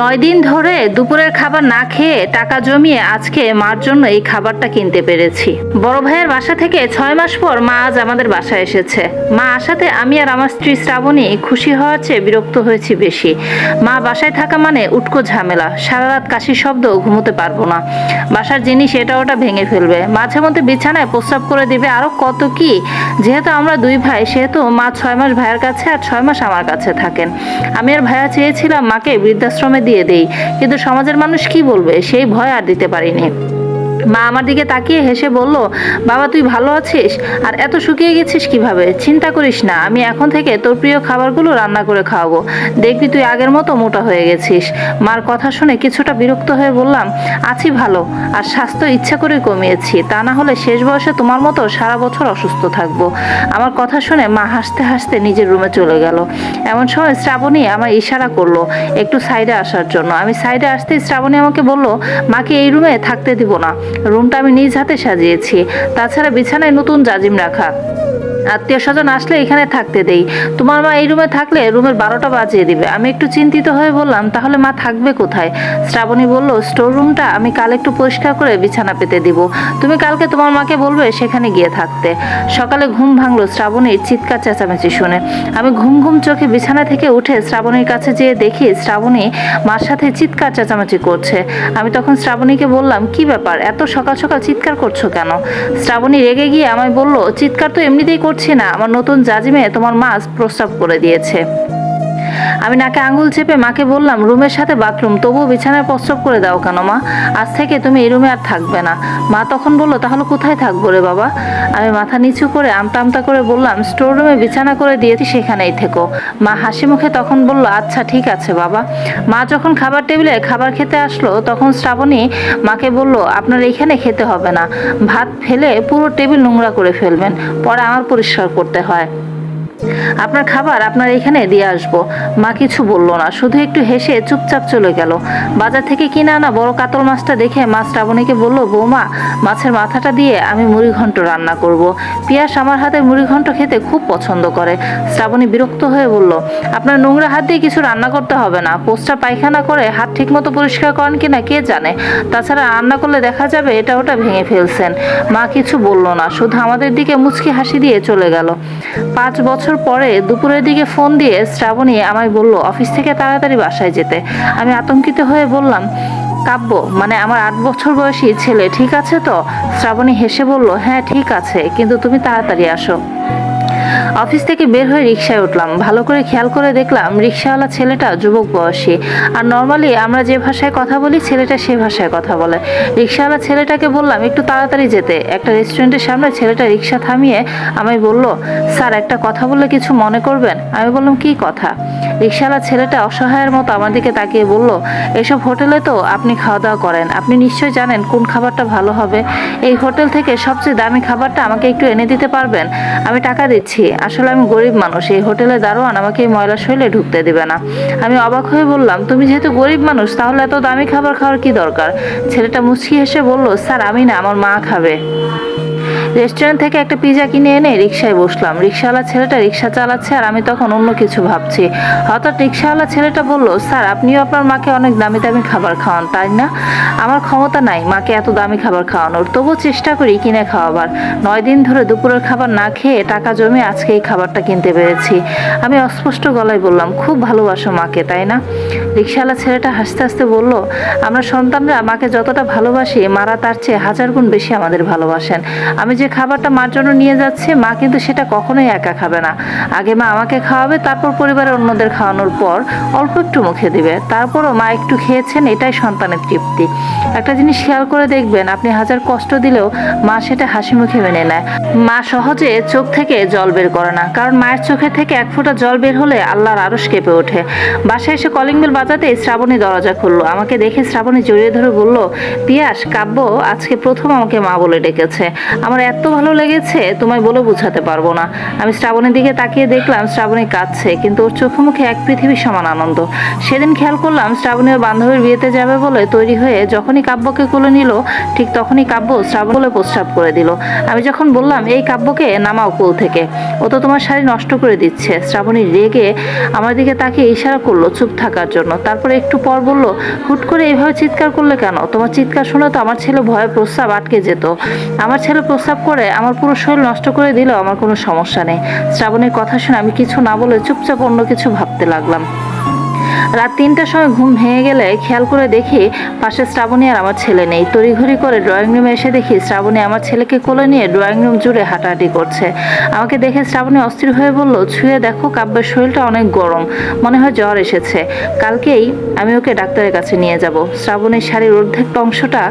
নয় দিন ধরে দুপুরের খাবার না খেয়ে টাকা জমিয়ে আজকে মার জন্য এই খাবারটা কিনতে পেরেছি। বড় ভাইয়ের বাসা থেকে ছয় মাস পর মা আজ আমাদের বাসায় এসেছে। মা আসাতে আমি আর আমার স্ত্রী শ্রাবণী খুশি হওয়ার চেয়ে বিরক্ত হয়েছি বেশি। মা বাসায় থাকা মানে উটকো ঝামেলা। সারা রাত কাশির শব্দ ঘুমোতে পারব না। বাসার জিনিস এটা ওটা ভেঙে ফেলবে। মাঝে মধ্যে বিছানায় প্রস্রাব করে দিবে। আরও কত কি? যেহেতু আমরা দুই ভাই, সেহেতু মা ছয় মাস ভাইয়ের কাছে আর ছয় মাস আমার কাছে থাকেন। আমি আর ভাইয়া চেয়েছিলাম মাকে বৃদ্ধাশ্রমে দিয়ে দেই। কিন্তু সমাজের মানুষ কি বলবে? সেই ভয় আর দিতে পারিনি। মা আমার দিকে তাকিয়ে হেসে বলল, বাবা, তুই ভালো আছিস? আর এত শুকিয়ে গেছিস কীভাবে? চিন্তা করিস না, আমি এখন থেকে তোর প্রিয় খাবারগুলো রান্না করে খাওয়াবো। দেখবি তুই আগের মতো মোটা হয়ে গেছিস। মার কথা শুনে কিছুটা বিরক্ত হয়ে বললাম, আছি ভালো, আর স্বাস্থ্য ইচ্ছা করে কমিয়েছি। তা না হলে শেষ বয়সে তোমার মতো সারা বছর অসুস্থ থাকব। আমার কথা শুনে মা হাসতে হাসতে নিজের রুমে চলে গেল। এমন সময় শ্রাবণী আমার ইশারা করল, একটু সাইডে আসার জন্য। আমি সাইডে আসতেই শ্রাবণী আমাকে বলল, মাকে এই রুমে থাকতে দিব না। রুমটা আমি নিজ হাতে সাজিয়েছি। তাছাড়া বিছানায় নতুন জাজিম রাখা। আত্মীয় স্বজন আসলে এখানে থাকতে দেই। তোমার মা এই রুমে থাকলে রুমের বারোটা বাজিয়ে দিবে। আমি একটু চিন্তিত হয়ে বললাম, তাহলে মা থাকবে কোথায়? শ্রাবণী বলল স্টোর রুমটা আমি কাল একটু পরিষ্কার করে বিছানা পেতে দিব। তুমি কালকে তোমার মাকে বলবে সেখানে গিয়ে থাকতে। সকালে ঘুম ভাঙলো শ্রাবণীর চিৎকার চেঁচামেচি শুনে। আমি ঘুম ঘুম চোখে বিছানা থেকে উঠে শ্রাবণীর কাছে যেয়ে দেখি শ্রাবণী মার সাথে চিৎকার চেঁচামেচি করছে। আমি তখন শ্রাবণীকে বললাম, কি ব্যাপার? এত সকাল সকাল চিৎকার করছ কেন? শ্রাবণী রেগে গিয়ে আমায় বলল, চিৎকার তো এমনিতেই করছি না। আমার নতুন জাজিমে তোমার মাছ প্রস্তাব করে দিয়েছে। আমি নাকে আঙুল চেপে মাকে বললাম, রুমের সাথে বাথরুম, তবুও বিছানায় প্রস্রাব করে দাও কেন মা? আজ থেকে তুমি এই রুমে আর থাকবে না। মা তখন বলল, তাহলে কোথায় থাকব রে বাবা? আমি মাথা নিচু করে আমতা আমতা করে বললাম, স্টোর রুমে বিছানা করে দিয়েছি, সেখানেই থেকো। মা হাসি মুখে তখন বলল আচ্ছা ঠিক আছে বাবা। মা যখন খাবার টেবিলে খাবার খেতে আসলো, তখন শ্রাবণী মাকে বলল, আপনার এখানে খেতে হবে না। ভাত ফেলে পুরো টেবিল নোংরা করে ফেলবেন, পরে আমার পরিষ্কার করতে হয়। আপনার খাবার আপনার এখানে দিয়ে আসব। মা কিছু বলল না, শুধু একটু হেসে চুপচাপ চলে গেল। বাজার থেকে কিনে আনা বড় কাতল মাছটা দেখে মা শ্রাবণীকে বলল, বৌমা, মাছের মাথাটা দিয়ে আমি মুড়ি ঘন্ট রান্না করব। পিয়াস আমার হাতে মুড়ি ঘন্ট খেতে খুব পছন্দ করে। শ্রাবণী বিরক্ত হয়ে বলল, আপনার নোংরা হাত দিয়ে কিছু রান্না করতে হবে না। পোস্টার পায়খানা করে হাত ঠিকমতো পরিষ্কার করেন কিনা কে জানে। তাছাড়া রান্না করলে দেখা যাবে এটা ওটা ভেঙে ফেলছেন। মা কিছু বলল না, শুধু আমাদের দিকে মুচকি হাসি দিয়ে চলে গেল। পাঁচ বছর পরে দুপুরের দিকে ফোন দিয়ে শ্রাবণী আমায় বলল, অফিস থেকে তাড়াতাড়ি বাসায় যেতে। আমি আতঙ্কিত হয়ে বললাম, কাব্য মানে আমার আট বছর বয়সী ছেলে, ঠিক আছে তো? শ্রাবণী হেসে বলল হ্যাঁ ঠিক আছে, কিন্তু তুমি তাড়াতাড়ি আসো। অফিস থেকে বের হয়ে রিক্সায় উঠলাম। ভালো করে খেয়াল করে দেখলাম রিক্সাওয়ালা ছেলেটা যুবক বয়সী। আর নর্মালি আমরা যে ভাষায় কথা বলি, ছেলেটা সে ভাষায় কথা বলে। রিক্সাওয়ালা ছেলেটাকে বললাম, একটু তাড়াতাড়ি যেতে। একটা রেস্টুরেন্টের সামনে ছেলেটা রিক্সা থামিয়ে আমায় বলল, স্যার, একটা কথা বললে কিছু মনে করবেন? আমি বললাম, কি কথা? রিক্সাওয়ালা ছেলেটা অসহায়ের মতো আমার দিকে তাকিয়ে বলল, এসব হোটেলে তো আপনি খাওয়া দাওয়া করেন। আপনি নিশ্চয়ই জানেন কোন খাবারটা ভালো হবে। এই হোটেল থেকে সবচেয়ে দামি খাবারটা আমাকে একটু এনে দিতে পারবেন? আমি টাকা দিচ্ছি। আসলে আমি গরিব মানুষ, এই হোটেলে দারোয়ান আমাকে এই ময়লা শৈলে ঢুকতে দেবে না। আমি অবাক হয়ে বললাম, তুমি যেহেতু গরিব মানুষ, তাহলে এত দামি খাবার খাওয়ার কি দরকার? ছেলেটা মুচকি হেসে বলল, স্যার, আমি না, আমার মা খাবে। রেস্টুরেন্ট থেকে একটা পিজা কিনে এনে রিক্সায় বসলাম। রিক্সাওয়ালা ছেলেটা রিক্সা চালাচ্ছে আর আমি তখন অন্য কিছু ভাবছি। হঠাৎ রিক্সাওয়ালা ছেলেটা বলল, স্যার, আপনিও আপনার মাকে অনেক দামি দামি খাবার খাওয়ান, তাই না? আমার ক্ষমতা নাই, মাকে এত দামি খাবার খাওয়ানোর। তবুও চেষ্টা করি কিনে খাওয়াবার। নয় দিন ধরে দুপুরের খাবার না খেয়ে টাকা জমে আজকে এই খাবারটা কিনতে পেরেছি। আমি অস্পষ্ট গলায় বললাম, খুব ভালোবাসো মাকে, তাই না? রিক্সাওয়ালা ছেলেটা হাসতে হাসতে বলল, আমরা সন্তানরা মাকে যতটা ভালোবাসি, মারা তার চেয়ে হাজার গুণ বেশি আমাদের ভালোবাসেন। আমি যে খাবারটা মার জন্য নিয়ে যাচ্ছি, মা কিন্তু সেটা কখনোই একা খাবে না। আগে মা আমাকে খাওয়াবে, তারপর পরিবারের অন্যদের খাওয়ানোর পর অল্প একটু মুখে দিবে। তারপরও মা একটু খেয়েছেন, এটাই সন্তানের তৃপ্তি। একটা জিনিস খেয়াল করে দেখবেন, আপনি হাজার কষ্ট দিলেও মা সেটা হাসি মুখে মেনে নেয়। মা সহজে চোখ থেকে জল বের করে না, কারণ মায়ের চোখে থেকে এক ফোঁটা জল বের হলে আল্লাহর আরশ কেঁপে ওঠে। বাসায় এসে কলিং বেল বাজাতে শ্রাবণী দরজা খুললো। আমাকে দেখে শ্রাবণী জড়িয়ে ধরে বলল, পিয়াস, কাব্য আজকে প্রথম আমাকে মা বলে ডেকেছে। আমার আমার এত ভালো লেগেছে, তোমায় বলে বোঝাতে পারব না। আমি শ্রাবণের দিকে তাকিয়ে দেখলাম শ্রাবণী কাঁদছে, কিন্তু ওর চোখে মুখে এক পৃথিবীর সমান আনন্দ। সেদিন খেয়াল করলাম শ্রাবণী ওর বান্ধবীর বিয়েতে যাবে বলে তৈরি হয়ে যখনই কাব্যকে কোলে নিল, ঠিক তখনই কাব্য শ্রাবণ বলে প্রস্রাব করে দিল। আমি যখন বললাম, এই কাব্যকে নামাও কোল থেকে। ও তো তোমার শাড়ি নষ্ট করে দিচ্ছে। শ্রাবণী রেগে আমার দিকে তাকে ইশারা করল চুপ থাকার জন্য। তারপরে একটু পর বলল, হুট করে এইভাবে চিৎকার করলে কেন? তোমার চিৎকার শুনে তো আমার ছেলে ভয়ে প্রস্রাব আটকে যেত। আমার ছেলে করে আমার পুরো শরীর নষ্ট করে দিল, আমার কোনো সমস্যা নেই। শ্রাবণের কথা শুনে আমি কিছু না বলে চুপচাপ অন্য কিছু ভাবতে লাগলাম। রাত তিনটার সময় ঘুম ভেঙে গেলে খেয়াল করে দেখি পাশে শ্রাবণী আর আমার ছেলে নেই। তড়িঘড়ি করে ড্রয়িং রুমে এসে দেখি শ্রাবণী আমার ছেলেকে কোলে নিয়ে ড্রয়িং রুম জুড়ে হাঁটাহাঁটি করছে। আমাকে দেখে শ্রাবণী অস্থির হয়ে বলল, ছুঁয়ে দেখো, কাব্যের শরীরটা অনেক গরম। মনে হয় জ্বর এসেছে। কালকেই আমি ওকে ডাক্তারের কাছে নিয়ে যাব। শ্রাবণীর শাড়ির অর্ধেক অংশটা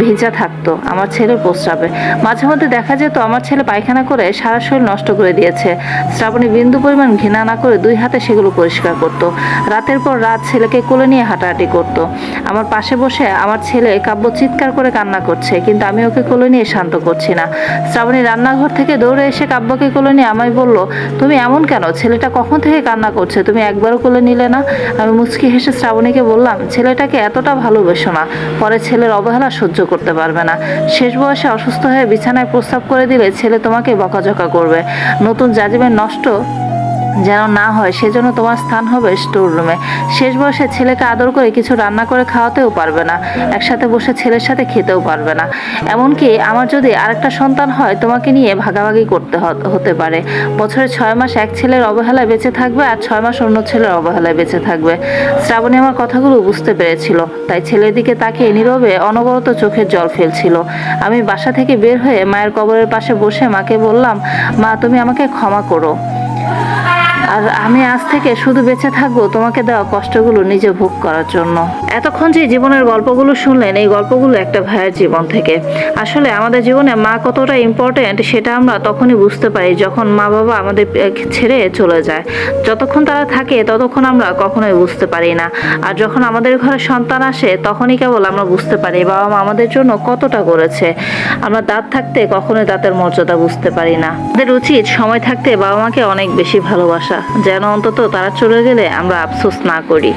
ভেজা থাকতো। আমার ছেলের প্রস্রাবে। মাঝে মধ্যে দেখা যেত আমার ছেলে পায়খানা করে সারা শরীর নষ্ট করে দিয়েছে। শ্রাবণী বিন্দু পরিমাণ ঘৃণা না করে দুই হাতে সেগুলো পরিষ্কার করতো। রাতের পর রাত ছেলেকে কোলে নিয়ে হাঁটাহাঁটি করত। আমার পাশে বসে আমার ছেলে কাব্য চিৎকার করে কান্না করছে, কিন্তু আমি ওকে কোলে নিয়ে শান্ত করছি না। শ্রাবণী রান্নাঘর থেকে দৌড়ে এসে কাব্যকে কোলে নিয়ে আমায় বলল, তুমি এমন কেন? ছেলেটা কখন থেকে কান্না করছে? তুমি একবারও কোলে নিলে না? আমি মুচকি হেসে শ্রাবণীকে বললাম, ছেলেটাকে এতটা ভালোবেসো না, পরে ছেলের অবহেলা সহ্য করতে পারবে না। শেষ বয়সে অসুস্থ হয়ে বিছানায় প্রস্তাব করে দিলে ছেলে তোমাকে বকাঝকা করবে। নতুন জাজিমের নষ্ট যেন না হয়, সেজন্য তোমার স্থান হবে স্টোর রুমে। শেষ বয়সে ছেলেকে আদর করে কিছু রান্না করে খাওয়াতেও পারবে না, একসাথে বসে ছেলের সাথে খেতেও পারবে না। এমনকি আমার যদি আরেকটা সন্তান হয়, তোমাকে নিয়ে ভাগাভাগি করতে হতে পারে। বছরে ছয় মাস এক ছেলের অবহেলায় বেঁচে থাকবে আর ছয় মাস অন্য ছেলের অবহেলায় বেঁচে থাকবে। শ্রাবণী আমার কথাগুলো বুঝতে পেরেছিল, তাই ছেলের দিকে তাকিয়ে নীরবে অনবরত চোখের জল ফেলছিল। আমি বাসা থেকে বের হয়ে মায়ের কবরের পাশে বসে মাকে বললাম, মা, তুমি আমাকে ক্ষমা করো। আর আমি আজ থেকে শুধু বেঁচে থাকব তোমাকে দেওয়া কষ্টগুলো নিজে ভোগ করার জন্য। এতক্ষণ যে জীবনের গল্পগুলো শুনলেন, এই গল্পগুলো একটা ভাইয়ের জীবন থেকে। আসলে আমাদের জীবনে মা কতটা ইম্পর্টেন্ট সেটা আমরা তখনই বুঝতে পারি যখন মা বাবা আমাদের ছেড়ে চলে যায়। যতক্ষণ তারা থাকে ততক্ষণ আমরা কখনোই বুঝতে পারি না। আর যখন আমাদের ঘরে সন্তান আসে তখনই কেবল আমরা বুঝতে পারি বাবা মা আমাদের জন্য কতটা করেছে। আমরা দাঁত থাকতে কখনোই দাঁতের মর্যাদা বুঝতে পারি না। আমাদের উচিত সময় থাকতে বাবা মাকে অনেক বেশি ভালোবাসা। যেন অন্তত তারা চলে গেলে আমরা আফসোস না করি।